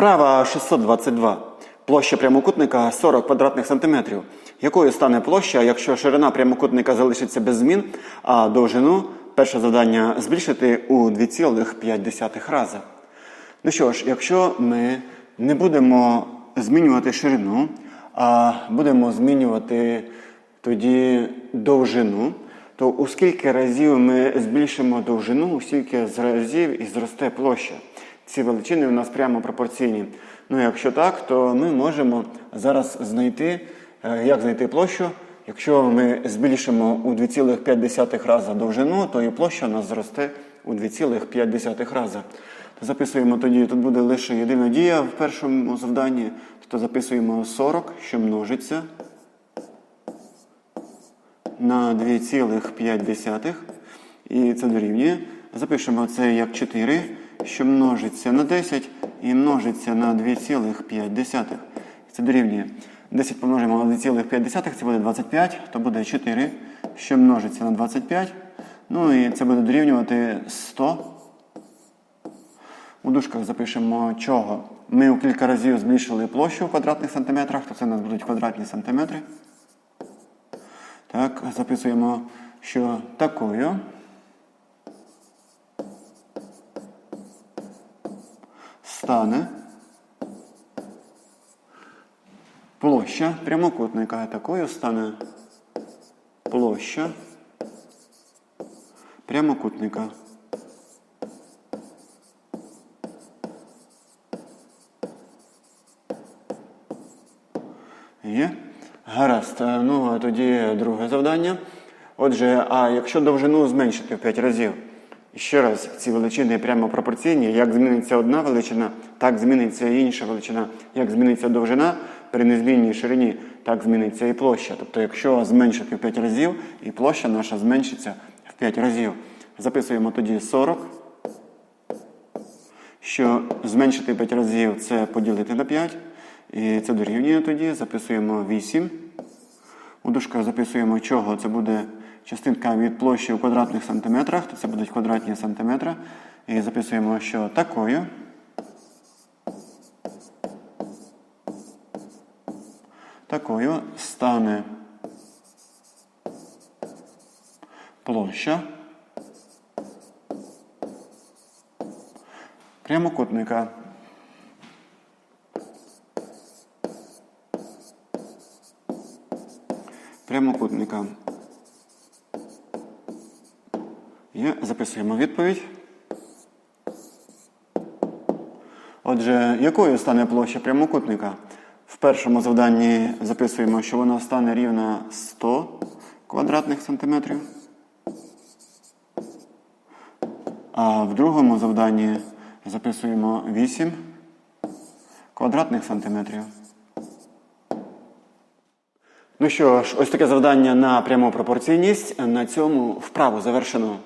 Вправа 622. Площа прямокутника 40 квадратних сантиметрів. Якою стане площа, якщо ширина прямокутника залишиться без змін, а довжину перше завдання збільшити у 2,5 рази. Ну що ж, якщо ми не будемо змінювати ширину, а будемо змінювати тоді довжину, то у скільки разів ми збільшимо довжину, у стільки з разів і зросте площа. Ці величини у нас прямо пропорційні. Ну, якщо так, то ми можемо зараз знайти, е, як знайти площу. Якщо ми збільшимо у 2,5 рази довжину, то і площа у нас зросте у 2,5 рази. Записуємо тоді, тут буде лише єдина дія в першому завданні, то записуємо 40, що множиться на 2,5. І це дорівнює. Запишемо це як 4, що множиться на 10 і множиться на 2,5. Це дорівнює. 10 помножимо на 2,5, це буде 25, то буде 4, що множиться на 25. Ну і це буде дорівнювати 100. У дужках запишемо чого. Ми у кілька разів збільшили площу в квадратних сантиметрах, то це у нас будуть квадратні сантиметри. Так, записуємо, що такою стане площа прямокутника. Такою стане площа прямокутника. Є? Гаразд. Е, Ну, а тоді друге завдання. Отже, а якщо довжину зменшити в 5 разів, ще раз, ці величини прямо пропорційні, як зміниться одна величина, так зміниться і інша величина. Як зміниться довжина при незмінній ширині, так зміниться і площа. Тобто, якщо зменшити в 5 разів, і площа наша зменшиться в 5 разів. Записуємо тоді 40. Що зменшити 5 разів це поділити на 5. І це дорівнює тоді. Записуємо 8. У дужках записуємо чого. Це буде частинка від площі у квадратних сантиметрах, то це будуть квадратні сантиметри. І записуємо, що такою. Такою стане площа прямокутника. Прямокутника. Є, записуємо відповідь. Отже, якою стане площа прямокутника? В першому завданні записуємо, що вона стане рівна 100 квадратних сантиметрів. А в другому завданні записуємо 8 квадратних сантиметрів. Ну що ж, ось таке завдання на пряму пропорційність. На цьому вправу завершено.